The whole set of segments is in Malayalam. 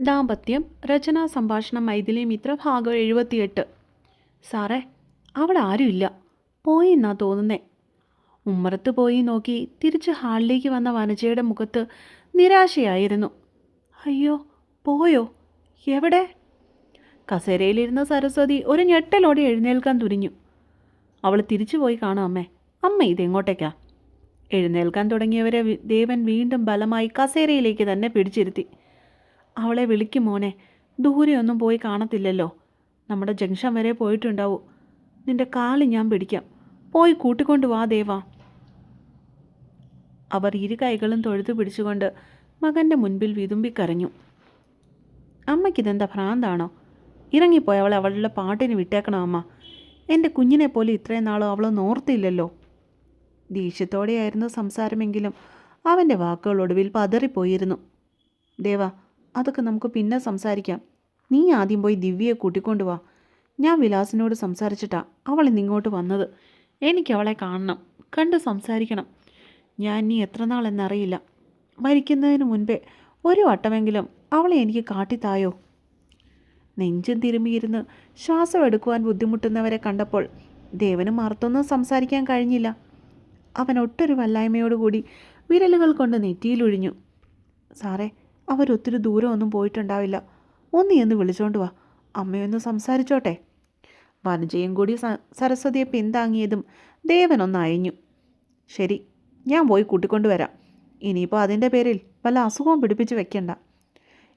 ദാമ്പത്യം രചനാ സംഭാഷണം മൈഥിലി മിത്ര ഭാഗം എഴുപത്തിയെട്ട്. സാറേ അവിടെ ആരുമില്ല പോയി എന്നാ തോന്നുന്നേ? ഉമ്മറത്ത് പോയി നോക്കി തിരിച്ച് ഹാളിലേക്ക് വന്ന വനജയുടെ മുഖത്ത് നിരാശയായിരുന്നു. അയ്യോ പോയോ? എവിടെ? കസേരയിലിരുന്ന സരസ്വതി ഒരു ഞെട്ടലോടെ എഴുന്നേൽക്കാൻ തുനിഞ്ഞു. അവൾ തിരിച്ചു പോയി കാണാം അമ്മേ. അമ്മ ഇതെങ്ങോട്ടേക്കാ? എഴുന്നേൽക്കാൻ തുടങ്ങിയവരെ ദേവൻ വീണ്ടും ബലമായി കസേരയിലേക്ക് തന്നെ പിടിച്ചിരുത്തി. അവളെ വിളിക്കും മോനെ. ദൂരെയൊന്നും പോയി കാണത്തില്ലല്ലോ. നമ്മുടെ ജംഗ്ഷൻ വരെ പോയിട്ടുണ്ടാവൂ. നിന്റെ കാൽ ഞാൻ പിടിക്കാം. പോയി കൂട്ടിക്കൊണ്ട് വാ ദേവ. അവർ ഇരു കൈകളും തൊഴുതു പിടിച്ചുകൊണ്ട് മകന്റെ മുൻപിൽ വിതുമ്പിക്കരഞ്ഞു അമ്മയ്ക്കിതെന്താ ഭ്രാന്താണോ? ഇറങ്ങിപ്പോയി അവളെ അവളുടെ പാട്ടിന് വിട്ടേക്കണോ അമ്മ? എന്റെ കുഞ്ഞിനെ പോലെ ഇത്രയും നാളും അവളൊന്നും ഓർത്തില്ലല്ലോ. ദേഷ്യത്തോടെയായിരുന്നു സംസാരമെങ്കിലും അവന്റെ വാക്കുകൾ ഒടുവിൽ പതറിപ്പോയിരുന്നു. ദേവ അതൊക്കെ നമുക്ക് പിന്നെ സംസാരിക്കാം. നീ ആദ്യം പോയി ദിവ്യയെ കൂട്ടിക്കൊണ്ടു വാ. ഞാൻ വിലാസിനോട് സംസാരിച്ചിട്ടാ അവൾ ഇന്നിങ്ങോട്ട് വന്നത്. എനിക്ക് അവളെ കാണണം കണ്ട് സംസാരിക്കണം. ഞാൻ നീ എത്ര നാളെന്നറിയില്ല മരിക്കുന്നതിന് മുൻപേ ഒരു വട്ടമെങ്കിലും അവളെ എനിക്ക് കാട്ടിത്തായോ? നെഞ്ചും തിരുമ്പിയിരുന്ന് ശ്വാസം എടുക്കുവാൻ ബുദ്ധിമുട്ടുന്നവരെ കണ്ടപ്പോൾ ദേവന് മറുത്തൊന്നും സംസാരിക്കാൻ കഴിഞ്ഞില്ല. അവൻ ഒട്ടൊരു വല്ലായ്മയോടുകൂടി വിരലുകൾ കൊണ്ട് നെറ്റിയിലൊഴിഞ്ഞു. സാറേ അവരൊത്തിരി ദൂരമൊന്നും പോയിട്ടുണ്ടാവില്ല. ഒന്ന് എന്ന് വിളിച്ചോണ്ട് വാ. അമ്മയൊന്ന് സംസാരിച്ചോട്ടെ. വനജയും കൂടി സരസ്വതിയെ പിന്താങ്ങിയതും ദേവനൊന്ന് അയഞ്ഞു. ശരി ഞാൻ പോയി കൂട്ടിക്കൊണ്ടുവരാം ഇനിയിപ്പോൾ അതിന്റെ പേരിൽ വല്ല അസുഖവും പിടിപ്പിച്ച് വെക്കണ്ട.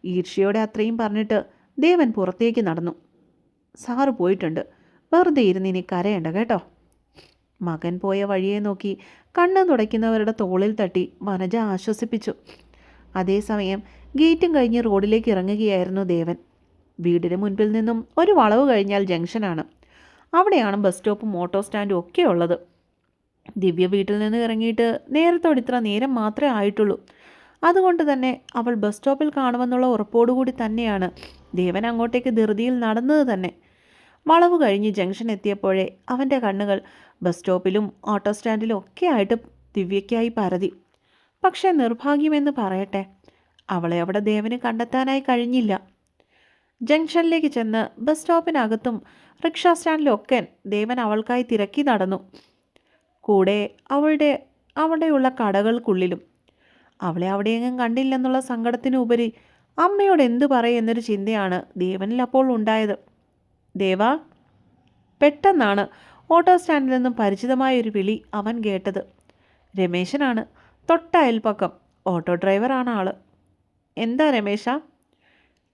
ഈർഷ്യയോടെ അത്രയും പറഞ്ഞിട്ട് ദേവൻ പുറത്തേക്ക് നടന്നു. സാറ് പോയിട്ടുണ്ട്. വെറുതെ ഇരുന്ന് ഇനി കരയണ്ട കേട്ടോ. മകൻ പോയ വഴിയെ നോക്കി കണ്ണ് തുടയ്ക്കുന്നവരുടെ തോളിൽ തട്ടി വനജ ആശ്വസിപ്പിച്ചു. അതേസമയം ഗേറ്റും കഴിഞ്ഞ് റോഡിലേക്ക് ഇറങ്ങുകയായിരുന്നു ദേവൻ. വീടിന് മുൻപിൽ നിന്നും ഒരു വളവ് കഴിഞ്ഞാൽ ജംഗ്ഷനാണ്. അവിടെയാണ് ബസ് സ്റ്റോപ്പും ഓട്ടോ സ്റ്റാൻഡും ഒക്കെ ഉള്ളത്. ദിവ്യ വീട്ടിൽ നിന്ന് ഇറങ്ങിയിട്ട് നേരത്തോടെ ഇത്ര നേരം മാത്രമേ ആയിട്ടുള്ളൂ. അതുകൊണ്ട് തന്നെ അവൾ ബസ് സ്റ്റോപ്പിൽ കാണുമെന്നുള്ള ഉറപ്പോടുകൂടി തന്നെയാണ് ദേവൻ അങ്ങോട്ടേക്ക് ധൃതിയിൽ നടന്നത് തന്നെ. വളവ് കഴിഞ്ഞ് ജംഗ്ഷൻ എത്തിയപ്പോഴേ അവന്റെ കണ്ണുകൾ ബസ് സ്റ്റോപ്പിലും ഓട്ടോ സ്റ്റാൻഡിലും ഒക്കെ ആയിട്ട് ദിവ്യയ്ക്കായി പരതി. പക്ഷേ നിർഭാഗ്യമെന്ന് പറയട്ടെ അവളെ അവിടെ ദേവന് കണ്ടെത്താനായി കഴിഞ്ഞില്ല. ജംഗ്ഷനിലേക്ക് ചെന്ന് ബസ് സ്റ്റോപ്പിനകത്തും റിക്ഷാ സ്റ്റാൻഡിലും ഒക്കെ ദേവൻ അവൾക്കായി തിരക്കി നടന്നു. കൂടെ അവളുടെ അവിടെയുള്ള കടകൾക്കുള്ളിലും. അവളെ അവിടെയെങ്ങും കണ്ടില്ലെന്നുള്ള സങ്കടത്തിനുപരി അമ്മയോട് എന്തു പറയുന്നൊരു ചിന്തയാണ് ദേവനിൽ അപ്പോൾ ഉണ്ടായത്. ദേവ പെട്ടെന്നാണ് ഓട്ടോ സ്റ്റാൻഡിൽ നിന്നും പരിചിതമായ ഒരു വിളി അവൻ കേട്ടത്. രമേശനാണ് തൊട്ടയൽപ്പക്കം ഓട്ടോ ഡ്രൈവറാണ് ആൾ. എന്താ രമേശ?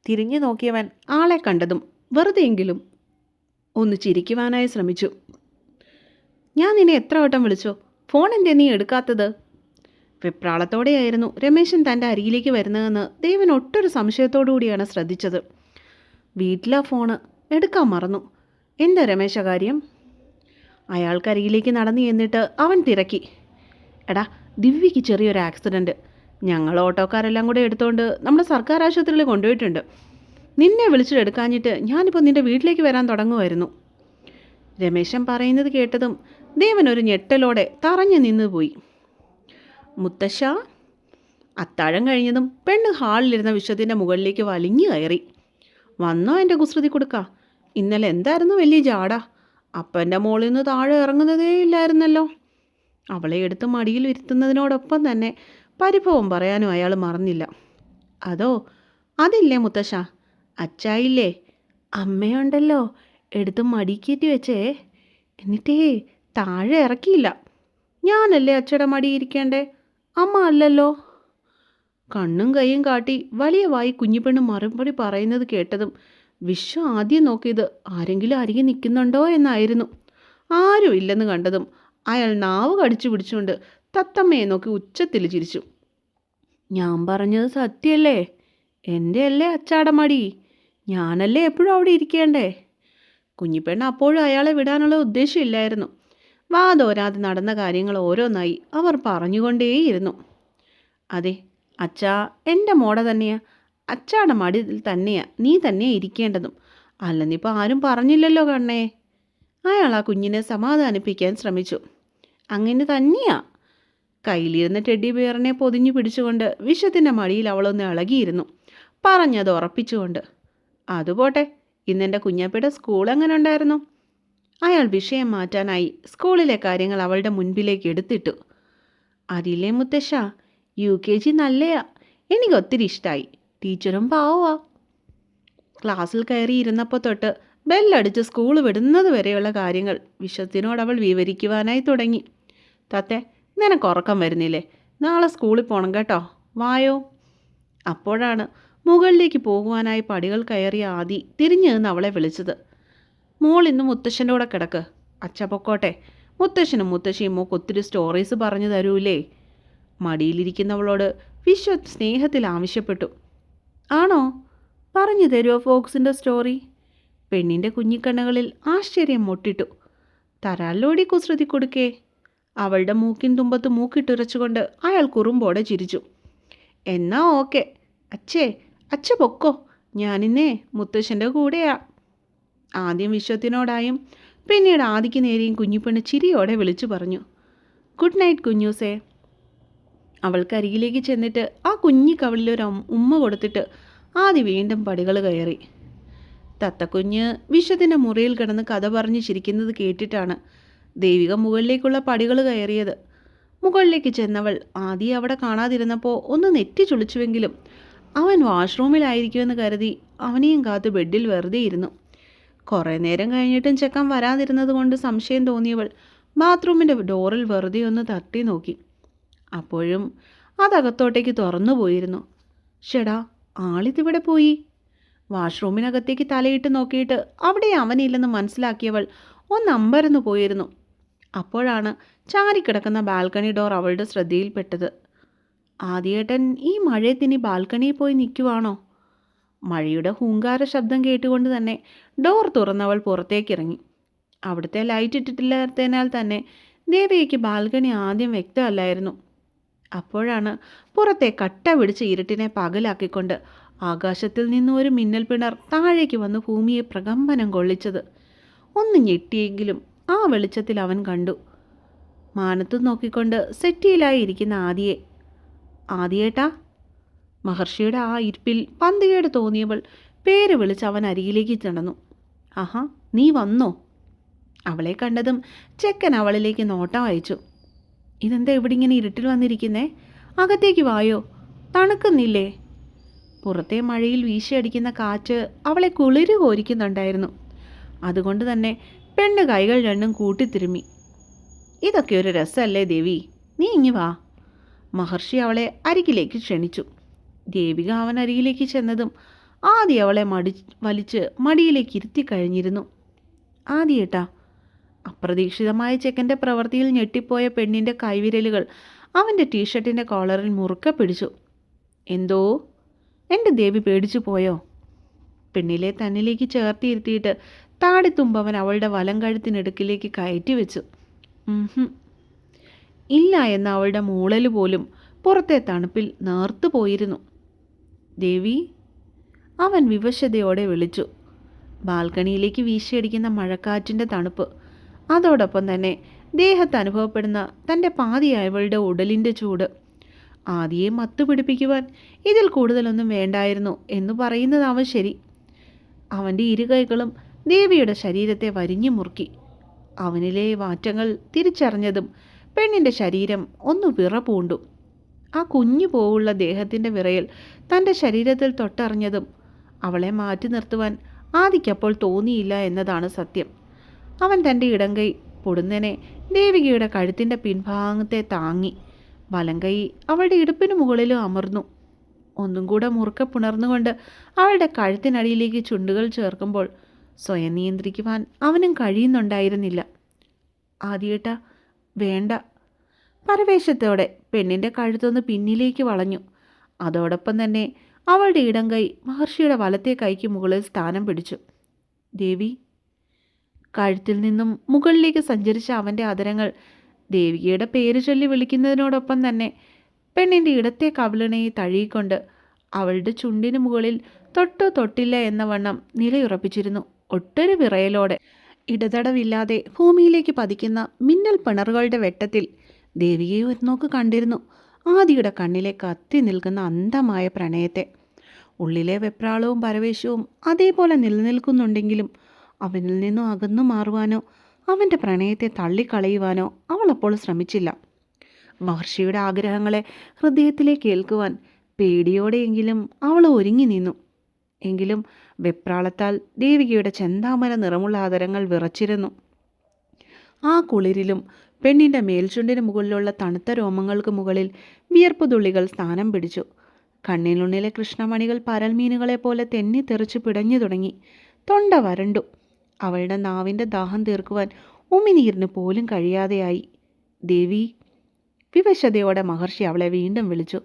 തിരിഞ്ഞു നോക്കിയവൻ ആളെ കണ്ടതും വെറുതെയെങ്കിലും ഒന്ന് ചിരിക്കുവാനായി ശ്രമിച്ചു. ഞാൻ നിന്നെ എത്ര വട്ടം വിളിച്ചോ? ഫോൺ എന്റെ നീ എടുക്കാത്തത്? വെപ്രാളത്തോടെയായിരുന്നു രമേശൻ തന്റെ അരികിലേക്ക് വരുന്നതെന്ന് ദേവൻ ഒട്ടൊരു സംശയത്തോടു കൂടിയാണ് ശ്രദ്ധിച്ചത്. വീട്ടിലാ ഫോണ് എടുക്കാൻ മറന്നു. എന്താ രമേശ കാര്യം? അയാൾക്കരികിലേക്ക് നടന്നു എന്നിട്ട് അവൻ തിരക്കി. എടാ ദിവ്യയ്ക്ക് ചെറിയൊരു ആക്സിഡന്റ് ഞങ്ങൾ ഓട്ടോക്കാരെല്ലാം കൂടെ എടുത്തുകൊണ്ട് നമ്മുടെ സർക്കാർ ആശുപത്രിയിൽ കൊണ്ടുപോയിട്ടുണ്ട്. നിന്നെ വിളിച്ചിട്ട് എടുക്കാഞ്ഞിട്ട് ഞാനിപ്പോൾ നിന്റെ വീട്ടിലേക്ക് വരാൻ തുടങ്ങുമായിരുന്നു രമേശൻ പറയുന്നത് കേട്ടതും ദേവൻ ഒരു ഞെട്ടലോടെ തറഞ്ഞു നിന്ന് പോയി. മുത്തശ്ശ അത്താഴം കഴിഞ്ഞതും പെണ്ണ് ഹാളിലിരുന്ന വിശ്വത്തിന്റെ മുകളിലേക്ക് വലിഞ്ഞു കയറി. വന്നോ എന്റെ കുസൃതി കൊടുക്ക? ഇന്നലെ എന്തായിരുന്നു വലിയ ജാട? അപ്പന്റെ മോളിൽ നിന്ന് താഴെ ഇറങ്ങുന്നതേ ഇല്ലായിരുന്നല്ലോ. അവളെ എടുത്ത് മടിയിൽ ഇരുത്തുന്നതിനോടൊപ്പം തന്നെ പരിഭവം പറയാനും അയാൾ മറന്നില്ല. അതോ അതില്ലേ മുത്തശ്ശ അച്ചായില്ലേ? അമ്മയുണ്ടല്ലോ എടുത്ത് മടിക്കേറ്റി വെച്ചേ. എന്നിട്ടേ താഴെ ഇറക്കിയില്ല. ഞാനല്ലേ അച്ചയുടെ മടിയിരിക്കേണ്ടേ അമ്മ അല്ലല്ലോ. കണ്ണും കൈയും കാട്ടി വലിയ വായി കുഞ്ഞിപ്പെണ്ണ് മറുപടി പറയുന്നത് കേട്ടതും വിശ്വ ആദ്യം നോക്കിയത് ആരെങ്കിലും അരികെ നിൽക്കുന്നുണ്ടോ എന്നായിരുന്നു. ആരും ഇല്ലെന്ന് കണ്ടതും അയാൾ നാവ് കടിച്ചു പിടിച്ചുകൊണ്ട് തത്തമ്മയെ നോക്കി ഉച്ചത്തിൽ ചിരിച്ചു. ഞാൻ പറഞ്ഞത് സത്യമല്ലേ എന്റെ അല്ലേ അച്ചാടമടി? ഞാനല്ലേ എപ്പോഴും അവിടെ ഇരിക്കേണ്ടേ? കുഞ്ഞിപ്പെണ്ണ് അപ്പോഴും അയാളെ വിടാനുള്ള ഉദ്ദേശമില്ലായിരുന്നു. വാതോരാതെ നടന്ന കാര്യങ്ങൾ ഓരോന്നായി അവർ പറഞ്ഞുകൊണ്ടേയിരുന്നു. അതെ അച്ഛാ എന്റെ മോടെ തന്നെയാ. അച്ചാടെ മടിയിൽ തന്നെയാ. നീ തന്നെ ഇരിക്കേണ്ടതും. അല്ലെന്നിപ്പോൾ ആരും പറഞ്ഞില്ലല്ലോ കണ്ണേ. അയാൾ ആ കുഞ്ഞിനെ സമാധാനിപ്പിക്കാൻ ശ്രമിച്ചു. അങ്ങനെ തന്നെയാ. കയ്യിലിരുന്ന ടെഡി ബിയറിനെ പൊതിഞ്ഞു പിടിച്ചുകൊണ്ട് വിഷത്തിന്റെ മടിയിൽ അവളൊന്ന് ഇളകിയിരുന്നു. പറഞ്ഞത് ഉറപ്പിച്ചുകൊണ്ട് അതുപോട്ടെ ഇന്നെന്റെ കുഞ്ഞപ്പയുടെ സ്കൂൾ എങ്ങനെ ഉണ്ടായിരുന്നു? അയാൾ വിഷയം മാറ്റാനായി സ്കൂളിലെ കാര്യങ്ങൾ അവളുടെ മുൻപിലേക്ക് എടുത്തിട്ടു. അതില്ലേ മുത്തശ്ശ യു കെ ജി നല്ലയാ എനിക്ക് ഒത്തിരി ഇഷ്ടമായി ടീച്ചറും പാവുവാ ക്ലാസ്സിൽ കയറി ഇരുന്നപ്പോൾ തൊട്ട് ബെല്ലടിച്ച് സ്കൂൾ വിടുന്നത് വരെയുള്ള കാര്യങ്ങൾ വിശ്വത്തിനോട് അവൾ വിവരിക്കുവാനായി തുടങ്ങി. തത്തെ നിനക്ക് ഉറക്കം വരുന്നില്ലേ? നാളെ സ്കൂളിൽ പോകണം കേട്ടോ. വായോ. അപ്പോഴാണ് മുകളിലേക്ക് പോകുവാനായി പടികൾ കയറിയ ആദി തിരിഞ്ഞു നിന്ന് അവളെ വിളിച്ചത്. മോൾ ഇന്ന് മുത്തശ്ശന്റെ കൂടെ കിടക്ക്. അച്ഛ പൊക്കോട്ടെ. മുത്തശ്ശനും മുത്തശ്ശിയും മോക്ക് ഒത്തിരി സ്റ്റോറീസ് പറഞ്ഞു തരൂലേ. മടിയിലിരിക്കുന്നവളോട് വിശ്വ സ്നേഹത്തിൽ ആവശ്യപ്പെട്ടു. ആണോ? പറഞ്ഞു തരുമോ ഫോക്സിന്റെ സ്റ്റോറി പെണ്ണിന്റെ കുഞ്ഞിക്കണ്ണുകളിൽ ആശ്ചര്യം മുട്ടിട്ടു. തരാലോടി കുസൃതി കൊടുക്കേ. അവളുടെ മൂക്കിൻ തുമ്പത്ത് മൂക്കിട്ടുരച്ചുകൊണ്ട് അയാൾ കുറുമ്പോടെ ചിരിച്ചു. എന്നാ ഓക്കെ. അച്ഛേ അച്ഛ പൊക്കോ. ഞാനിന്നേ മുത്തശ്ശന്റെ കൂടെയാ. ആദ്യം വിശ്വത്തിനോടായും പിന്നീട് ആദിക്ക് നേരെയും കുഞ്ഞിപ്പെണ്ണ് ചിരിയോടെ വിളിച്ചു പറഞ്ഞു. Good night കുഞ്ഞൂസേ. അവൾക്കരികിലേക്ക് ചെന്നിട്ട് ആ കുഞ്ഞി കവളിലൊരു ഉമ്മ കൊടുത്തിട്ട് ആദി വീണ്ടും പടികൾ കയറി. തത്തക്കുഞ്ഞ് വിശ്വത്തിന്റെ മുറിയിൽ കിടന്ന് കഥ പറഞ്ഞ് ചിരിക്കുന്നത് കേട്ടിട്ടാണ് ദേവിക മുകളിലേക്കുള്ള പടികൾ കയറിയത്. മുകളിലേക്ക് ചെന്നവൾ ആദ്യം അവിടെ കാണാതിരുന്നപ്പോൾ ഒന്ന് നെറ്റി ചുളിച്ചുവെങ്കിലും അവൻ വാഷ്റൂമിലായിരിക്കുമെന്ന് കരുതി അവനെയും കാത്ത് ബെഡിൽ വെറുതെ ഇരുന്നു. കുറേ നേരം കഴിഞ്ഞിട്ടും ചെക്കൻ വരാതിരുന്നത് കൊണ്ട് സംശയം തോന്നിയവൾ ബാത്റൂമിന്റെ ഡോറിൽ വെറുതെ ഒന്ന് തട്ടി നോക്കി. അപ്പോഴും അതകത്തോട്ടേക്ക് തുറന്നു പോയിരുന്നു. ഷെടാ ആളിതിവിടെ പോയി? വാഷ്റൂമിനകത്തേക്ക് തലയിട്ട് നോക്കിയിട്ട് അവിടെ അവനില്ലെന്ന് മനസ്സിലാക്കിയവൾ ഒന്ന് അമ്പരന്ന് പോയിരുന്നു. അപ്പോഴാണ് ചാരിക്കിടക്കുന്ന ബാൽക്കണി ഡോർ അവളുടെ ശ്രദ്ധയിൽപ്പെട്ടത്. ആദ്യേട്ടൻ ഈ മഴയത്തിനി ബാൽക്കണിയിൽ പോയി നിൽക്കുവാണോ? മഴയുടെ ഹൂങ്കാര ശബ്ദം കേട്ടുകൊണ്ട് തന്നെ ഡോർ തുറന്നവൾ പുറത്തേക്കിറങ്ങി. അവിടുത്തെ ലൈറ്റ് ഇട്ടിട്ടില്ലാത്തതിനാൽ തന്നെ ദേവിയയ്ക്ക് ബാൽക്കണി ആദ്യം വ്യക്തമല്ലായിരുന്നു. അപ്പോഴാണ് പുറത്തെ കട്ട പിടിച്ച് ഇരുട്ടിനെ പകലാക്കിക്കൊണ്ട് ആകാശത്തിൽ നിന്ന് ഒരു മിന്നൽ പിണർ താഴേക്ക് വന്ന് ഭൂമിയെ പ്രകമ്പനം കൊള്ളിച്ചത്. ഒന്ന് ഞെട്ടിയെങ്കിലും ആ വെളിച്ചത്തിൽ അവൻ കണ്ടു. മാനത്തു നോക്കിക്കൊണ്ട് സെറ്റിയിലായി ഇരിക്കുന്ന ആദിയെ. ആദിയേട്ടാ മഹർഷിയുടെ ആ ഇരിപ്പിൽ പന്തികേട് തോന്നിയവൾ പേര് വിളിച്ച് അവൻ അരികിലേക്ക് നടന്നു. ആഹാ നീ വന്നോ? അവളെ കണ്ടതും ചെക്കൻ അവളിലേക്ക് നോട്ടം അയച്ചു. ഇതെന്താ ഇവിടെ ഇങ്ങനെ ഇരുട്ടിൽ വന്നിരിക്കുന്നേ? അകത്തേക്ക് വായോ? തണുക്കുന്നില്ലേ? പുറത്തെ മഴയിൽ വീശിയടിക്കുന്ന കാറ്റ് അവളെ കുളിര് കോരിക്കുന്നുണ്ടായിരുന്നു അതുകൊണ്ട് തന്നെ പെണ്ണ് കൈകൾ രണ്ടും കൂട്ടിത്തിരുമ്മി ഇതൊക്കെ ഒരു രസമല്ലേ ദേവി? നീ ഇങ്ങി വാ. മഹർഷി അവളെ അരികിലേക്ക് ക്ഷണിച്ചു. ദേവിക അവൻ അരികിലേക്ക് ചെന്നതും ആദ്യ അവളെ മടി വലിച്ച് മടിയിലേക്ക് ഇരുത്തി കഴിഞ്ഞിരുന്നു. ആദ്യേട്ടാ അപ്രതീക്ഷിതമായ ചെക്കന്റെ പ്രവൃത്തിയിൽ ഞെട്ടിപ്പോയ പെണ്ണിന്റെ കൈവിരലുകൾ അവന്റെ ടീഷർട്ടിന്റെ കോളറിൽ മുറുക്കെ പിടിച്ചു. എന്തോ? എന്റെ ദേവി പേടിച്ചു പോയോ? പെണ്ണിലെ തന്നിലേക്ക് ചേർത്തിയിരുത്തിയിട്ട് താടിത്തുമ്പവൻ അവളുടെ വലം കഴുത്തിനടുക്കിലേക്ക് കയറ്റി വെച്ചു ഇല്ല എന്ന അവളുടെ മൂളൽ പോലും പുറത്തെ തണുപ്പിൽ നേർത്തു പോയിരുന്നു. ദേവി അവൻ വിവശതയോടെ വിളിച്ചു. ബാൽക്കണിയിലേക്ക് വീശിയടിക്കുന്ന മഴക്കാറ്റിന്റെ തണുപ്പ്. അതോടൊപ്പം തന്നെ ദേഹത്ത് അനുഭവപ്പെടുന്ന തന്റെ പാതിയായവളുടെ ഉടലിന്റെ ചൂട്. ആദിയെ മത്തു പിടിപ്പിക്കുവാൻ ഇതിൽ കൂടുതലൊന്നും വേണ്ടായിരുന്നു എന്ന് പറയുന്നതാവും ശരി. അവന്റെ ഇരു കൈകളും ദേവിയുടെ ശരീരത്തെ വരിഞ്ഞു മുറുക്കി. അവനിലെ മാറ്റങ്ങൾ തിരിച്ചറിഞ്ഞതും പെണ്ണിന്റെ ശരീരം ഒന്ന് വിറപൂണ്ടു. ആ കുഞ്ഞു പോവുള്ള ദേഹത്തിന്റെ വിറയൽ തന്റെ ശരീരത്തിൽ തൊട്ടറിഞ്ഞതും അവളെ മാറ്റി നിർത്തുവാൻ ആദിക്കപ്പോൾ തോന്നിയില്ല എന്നതാണ് സത്യം. അവൻ തന്റെ ഇടങ്കൈ പൊടുന്നനെ ദേവികയുടെ കഴുത്തിന്റെ പിൻഭാഗത്തെ താങ്ങി. വലങ്കൈ അവളുടെ ഇടുപ്പിന് മുകളിലും അമർന്നു. ഒന്നും കൂടെ മുറുക്കെ പുണർന്നുകൊണ്ട് അവളുടെ കഴുത്തിനടിയിലേക്ക് ചുണ്ടുകൾ ചേർക്കുമ്പോൾ സ്വയം നിയന്ത്രിക്കുവാൻ അവനും കഴിയുന്നുണ്ടായിരുന്നില്ല. ആദ്യേട്ട വേണ്ട. പരവേശത്തോടെ പെണ്ണിന്റെ കഴുത്തൊന്ന് പിന്നിലേക്ക് വളഞ്ഞു. അതോടൊപ്പം തന്നെ അവളുടെ ഇടം കൈ മഹർഷിയുടെ വലത്തെ കൈക്ക് മുകളിൽ സ്ഥാനം പിടിച്ചു. ദേവി കഴുത്തിൽ നിന്നും മുകളിലേക്ക് സഞ്ചരിച്ച അവന്റെ അതരങ്ങൾ ദേവികയുടെ പേര് ചൊല്ലി വിളിക്കുന്നതിനോടൊപ്പം തന്നെ പെണ്ണിന്റെ ഇടത്തെ കവിളിണയെ തഴുകിക്കൊണ്ട് അവളുടെ ചുണ്ടിന് മുകളിൽ തൊട്ടോ തൊട്ടില്ല എന്ന വണ്ണം നിലയുറപ്പിച്ചിരുന്നു. ഒട്ടൊരു വിറയലോടെ ഇടതടവില്ലാതെ ഭൂമിയിലേക്ക് പതിക്കുന്ന മിന്നൽ പിണറുകളുടെ വെട്ടത്തിൽ ദേവിയെ ഒരു നോക്ക് കണ്ടിരുന്നു. ആദിയുടെ കണ്ണിലെ കത്തി നിൽക്കുന്ന അന്ധമായ പ്രണയത്തെ. ഉള്ളിലെ വെപ്രാളവും പരവേശവും അതേപോലെ നിലനിൽക്കുന്നുണ്ടെങ്കിലും അവനിൽ നിന്നും അകന്നു മാറുവാനോ അവന്റെ പ്രണയത്തെ തള്ളിക്കളയുവാനോ അവൾ അപ്പോൾ ശ്രമിച്ചില്ല. മഹർഷിയുടെ ആഗ്രഹങ്ങളെ ഹൃദയത്തിലേക്ക് ഏൽക്കുവാൻ പേടിയോടെയെങ്കിലും അവൾ ഒരുങ്ങി നിന്നു. എങ്കിലും വെപ്രാളത്താൽ ദേവികയുടെ ചെന്താമര നിറമുള്ള ആദരങ്ങൾ വിറച്ചിരുന്നു. ആ കുളിരിലും പെണ്ണിന്റെ മേൽചുണ്ടിന് മുകളിലുള്ള തണുത്ത രോമങ്ങൾക്ക് മുകളിൽ വിയർപ്പ് തുള്ളികൾ സ്ഥാനം പിടിച്ചു. കണ്ണിനുള്ളിലെ കൃഷ്ണമണികൾ പരൽമീനുകളെ പോലെ തെന്നി തെറിച്ച് പിടഞ്ഞു തുടങ്ങി. തൊണ്ട വരണ്ടു. അവളുടെ നാവിന്റെ ദാഹം തീർക്കുവാൻ ഉമിനീരിന് പോലും കഴിയാതെയായി. ദേവി വിവശതയോടെ മഹർഷി അവളെ വീണ്ടും വിളിച്ചു.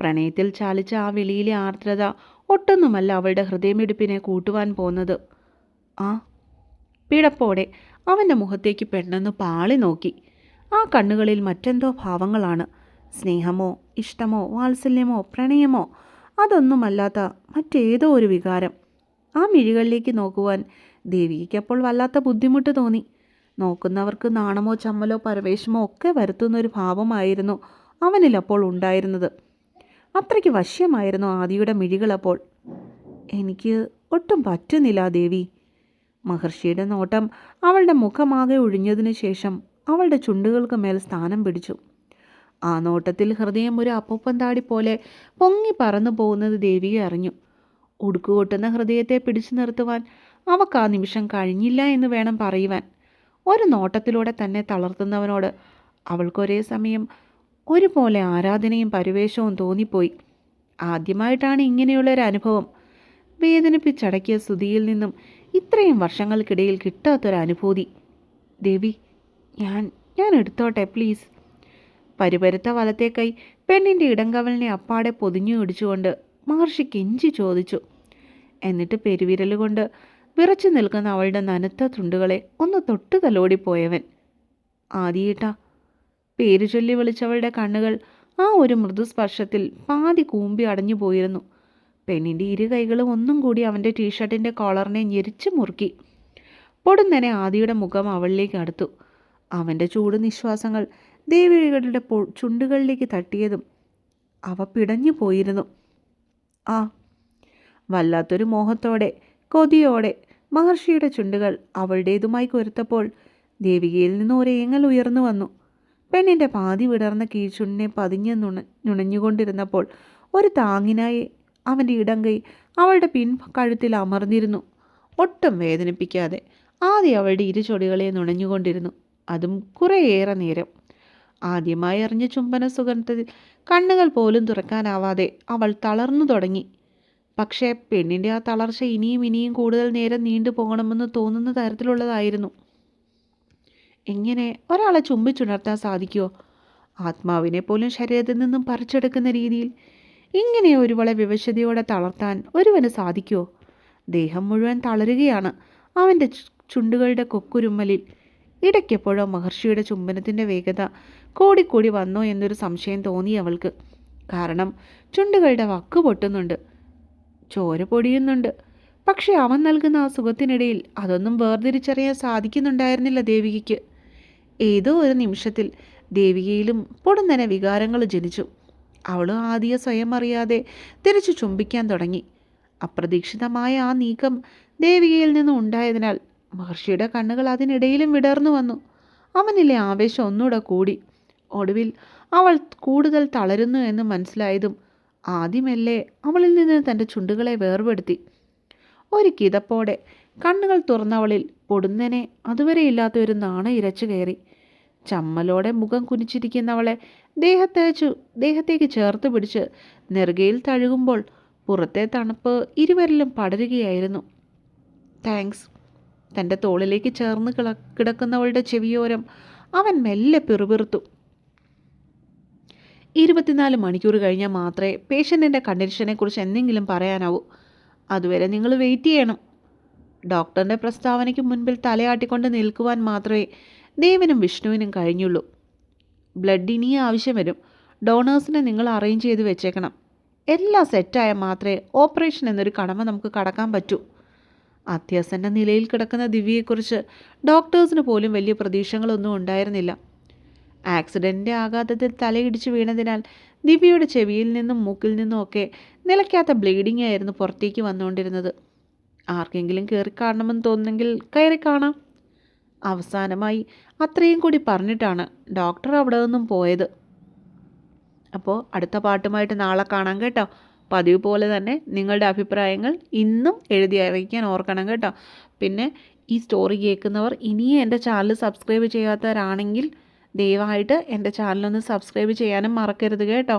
പ്രണയത്തിൽ ചാലിച്ച ആ വിളിയിലെ ആർദ്രത ഒട്ടൊന്നുമല്ല അവളുടെ ഹൃദയമിടിപ്പിനെ കൂട്ടുവാൻ പോന്നത്. ആ പിടപ്പോടെ അവന്റെ മുഖത്തേക്ക് പെണ്ണെന്ന് പാളി നോക്കി. ആ കണ്ണുകളിൽ മറ്റെന്തോ ഭാവങ്ങളാണ്. സ്നേഹമോ ഇഷ്ടമോ വാത്സല്യമോ പ്രണയമോ അതൊന്നുമല്ലാത്ത മറ്റേതോ ഒരു വികാരം. ആ മിഴികളിലേക്ക് നോക്കുവാൻ ദേവികയ്ക്കപ്പോൾ വല്ലാത്ത ബുദ്ധിമുട്ട് തോന്നി. നോക്കുന്നവർക്ക് നാണമോ ചമ്മലോ പരവേശമോ ഒക്കെ വരുത്തുന്നൊരു ഭാവമായിരുന്നു അവനിലപ്പോൾ ഉണ്ടായിരുന്നത്. അത്രയ്ക്ക് വശ്യമായിരുന്നു ആദിയുടെ മിഴികളപ്പോൾ എനിക്ക് ഒട്ടും പറ്റുന്നില്ല ദേവി. മഹർഷിയുടെ നോട്ടം അവളുടെ മുഖമാകെ ഒഴിഞ്ഞതിനു ശേഷം അവളുടെ ചുണ്ടുകൾക്ക് മേൽ സ്ഥാനം പിടിച്ചു. ആ നോട്ടത്തിൽ ഹൃദയം ഒരു അപ്പൂപ്പന്താടി പോലെ പൊങ്ങി പറന്നു പോകുന്നത് ദേവിയെ അറിഞ്ഞു. ഉടുക്കുകൊട്ടുന്ന ഹൃദയത്തെ പിടിച്ചു നിർത്തുവാൻ അവക്ക് ആ നിമിഷം കഴിഞ്ഞില്ല എന്ന് വേണം പറയുവാൻ. ഒരു നോട്ടത്തിലൂടെ തന്നെ തളർത്തുന്നവനോട് അവൾക്കൊരേ സമയം ഒരുപോലെ ആരാധനയും പരിവേഷവും തോന്നിപ്പോയി. ആദ്യമായിട്ടാണ് ഇങ്ങനെയുള്ളൊരു അനുഭവം. വേദനിപ്പിച്ചടക്കിയ സ്തുതിയിൽ നിന്നും ഇത്രയും വർഷങ്ങൾക്കിടയിൽ കിട്ടാത്തൊരനുഭൂതി ദേവി ഞാൻ ഞാൻ എടുത്തോട്ടെ പ്ലീസ്. പരിപരുത്ത വലത്തെ കൈ പെണ്ണിന്റെ ഇടങ്കവലിനെ അപ്പാടെ പൊതിഞ്ഞു ഇടിച്ചുകൊണ്ട് മഹർഷി കെഞ്ചി ചോദിച്ചു. എന്നിട്ട് പെരുവിരലുകൊണ്ട് വിറച്ചു നിൽക്കുന്ന അവളുടെ നനത്ത തുണ്ടുകളെ ഒന്ന് തൊട്ടു തലോടിപ്പോയവൻ ആദിയേട്ട പേര് ചൊല്ലി വിളിച്ചവളുടെ കണ്ണുകൾ ആ ഒരു മൃദുസ്പർശത്തിൽ പാതി കൂമ്പി അടഞ്ഞു പോയിരുന്നു. പെണ്ണിന്റെ ഇരു കൈകളും ഒന്നും കൂടി അവന്റെ ടീഷർട്ടിന്റെ കോളറിനെ ഞെരിച്ചു മുറുക്കി. പൊടുന്നനെ ആദിയുടെ മുഖം അവളിലേക്ക് അടുത്തു. അവന്റെ ചൂട് നിശ്വാസങ്ങൾ ദേവികളുടെ പൊ ചുണ്ടുകളിലേക്ക് തട്ടിയതും അവ പിടഞ്ഞു പോയിരുന്നു. ആ വല്ലാത്തൊരു മോഹത്തോടെ കൊതിയോടെ മഹർഷിയുടെ ചുണ്ടുകൾ അവളുടേതുമായി കൊരുത്തപ്പോൾ ദേവികയിൽ നിന്ന് ഒരേങ്ങൽ ഉയർന്നു വന്നു. പെണ്ണിന്റെ പാതി വിടർന്ന കീഴ്ചുണ്ടിനെ പതിഞ്ഞ് നുണ നുണഞ്ഞുകൊണ്ടിരുന്നപ്പോൾ ഒരു താങ്ങിനായി അവന്റെ ഇടങ്കൈ അവളുടെ പിൻ കഴുത്തിൽ അമർന്നിരുന്നു. ഒട്ടും വേദനിപ്പിക്കാതെ ആദ്യം അവളുടെ ഇരുചൊടികളെ നുണഞ്ഞുകൊണ്ടിരുന്നു. അതും കുറേയേറെ നേരം. ആദ്യമായി അറിഞ്ഞ ചുംബന സുഗന്ധത്തിൽ കണ്ണുകൾ പോലും തുറക്കാനാവാതെ അവൾ തളർന്നു തുടങ്ങി. പക്ഷേ പെണ്ണിന്റെ ആ തളർച്ച ഇനിയും ഇനിയും കൂടുതൽ നേരം നീണ്ടു പോകണമെന്ന് തോന്നുന്ന തരത്തിലുള്ളതായിരുന്നു. എങ്ങനെ ഒരാളെ ചുംബിച്ചുണർത്താൻ സാധിക്കുമോ ആത്മാവിനെ പോലും ശരീരത്തിൽ നിന്നും പറിച്ചെടുക്കുന്ന രീതിയിൽ ഇങ്ങനെ ഒരുവളെ വിവശതയോടെ തളർത്താൻ ഒരുവന് സാധിക്കുമോ ദേഹം മുഴുവൻ തളരുകയാണ് അവന്റെ ചുണ്ടുകളുടെ കൊക്കുരുമ്മലിൽ. ഇടയ്ക്കെപ്പോഴോ മഹർഷിയുടെ ചുംബനത്തിന്റെ വേഗത കൂടിക്കൂടി വന്നോ എന്നൊരു സംശയം തോന്നി അവൾക്ക്. കാരണം ചുണ്ടുകളുടെ വക്ക് പൊട്ടുന്നുണ്ട്. ചോര പൊടിയുന്നുണ്ട്. പക്ഷേ അവൻ നൽകുന്ന ആ സുഖത്തിനിടയിൽ അതൊന്നും വേർതിരിച്ചറിയാൻ സാധിക്കുന്നുണ്ടായിരുന്നില്ല ദേവികയ്ക്ക്. ഏതോ ഒരു നിമിഷത്തിൽ ദേവികയിലും പൊടുന്നനെ വികാരങ്ങൾ ജനിച്ചു. അവൾ ആദ്യ സ്വയം അറിയാതെ തിരിച്ചു ചുംബിക്കാൻ തുടങ്ങി. അപ്രതീക്ഷിതമായ ആ നീക്കം ദേവികയിൽ നിന്നും ഉണ്ടായതിനാൽ മഹർഷിയുടെ കണ്ണുകൾ അതിനിടയിലും വിടർന്നു വന്നു. അവനിലെ ആവേശം ഒന്നുകൂടെ കൂടി. ഒടുവിൽ അവൾ കൂടുതൽ തളരുന്നു എന്ന് മനസ്സിലായതും ആദ്യമല്ലേ അവളിൽ നിന്ന് തന്റെ ചുണ്ടുകളെ വേർപെടുത്തി. ഒരു കിതപ്പോടെ കണ്ണുകൾ തുറന്നവളിൽ പൊടുന്നനെ അതുവരെ ഇല്ലാത്ത ഒരു നാണ ഇരച്ചു കയറി. ചമ്മലോടെ മുഖം കുനിച്ചിരിക്കുന്നവളെ ദേഹത്തേച്ചു ദേഹത്തേക്ക് ചേർത്ത് പിടിച്ച് നെറുകയിൽ തഴുകുമ്പോൾ പുറത്തെ തണുപ്പ് ഇരുവരിലും പടരുകയായിരുന്നു. താങ്ക്സ്. തന്റെ തോളിലേക്ക് ചേർന്ന് കിള കിടക്കുന്നവളുടെ ചെവിയോരം അവൻ മെല്ലെ പിറുപിറുത്തു. ഇരുപത്തിനാല് മണിക്കൂർ കഴിഞ്ഞാൽ മാത്രമേ പേഷ്യന്റിന്റെ കണ്ടീഷനെക്കുറിച്ച് എന്തെങ്കിലും പറയാനാവൂ. അതുവരെ നിങ്ങൾ വെയിറ്റ് ചെയ്യണം. ഡോക്ടറിന്റെ പ്രസ്താവനയ്ക്ക് മുൻപിൽ തലയാട്ടിക്കൊണ്ട് നിൽക്കുവാൻ മാത്രമേ ദേവനും വിഷ്ണുവിനും കഴിഞ്ഞുള്ളൂ. ബ്ലഡ് ഇനിയും ആവശ്യം വരും. ഡോണേഴ്സിനെ നിങ്ങൾ അറേഞ്ച് ചെയ്ത് വെച്ചേക്കണം. എല്ലാം സെറ്റായാൽ മാത്രമേ ഓപ്പറേഷൻ എന്നൊരു കടമ നമുക്ക് കടക്കാൻ പറ്റൂ. അത്യാസന്ന നിലയിൽ കിടക്കുന്ന ദിവ്യയെക്കുറിച്ച് ഡോക്ടേഴ്സിന് പോലും വലിയ പ്രതീക്ഷകളൊന്നും ഉണ്ടായിരുന്നില്ല. ആക്സിഡന്റിന്റെ ആഘാതത്തിൽ തലയിടിച്ച് വീണതിനാൽ ദിവ്യയുടെ ചെവിയിൽ നിന്നും മൂക്കിൽ നിന്നും ഒക്കെ നിലയ്ക്കാത്ത ബ്ലീഡിംഗ് ആയിരുന്നു പുറത്തേക്ക് വന്നുകൊണ്ടിരുന്നത്. ആർക്കെങ്കിലും കയറി കാണണമെന്ന് തോന്നുന്നെങ്കിൽ കയറി കാണാം. അവസാനമായി അത്രയും കൂടി പറഞ്ഞിട്ടാണ് ഡോക്ടർ അവിടെ നിന്നും പോയത്. അപ്പോൾ അടുത്ത പാട്ടുമായിട്ട് നാളെ കാണാം കേട്ടോ. പതിവ് പോലെ തന്നെ നിങ്ങളുടെ അഭിപ്രായങ്ങൾ ഇന്നും എഴുതി അറിയിക്കാൻ ഓർക്കണം കേട്ടോ. പിന്നെ ഈ സ്റ്റോറി കേൾക്കുന്നവർ ഇനിയും എന്റെ ചാനൽ സബ്സ്ക്രൈബ് ചെയ്യാത്തവരാണെങ്കിൽ ദയവായിട്ട് എന്റെ ചാനലൊന്ന് സബ്സ്ക്രൈബ് ചെയ്യാനും മറക്കരുത് കേട്ടോ.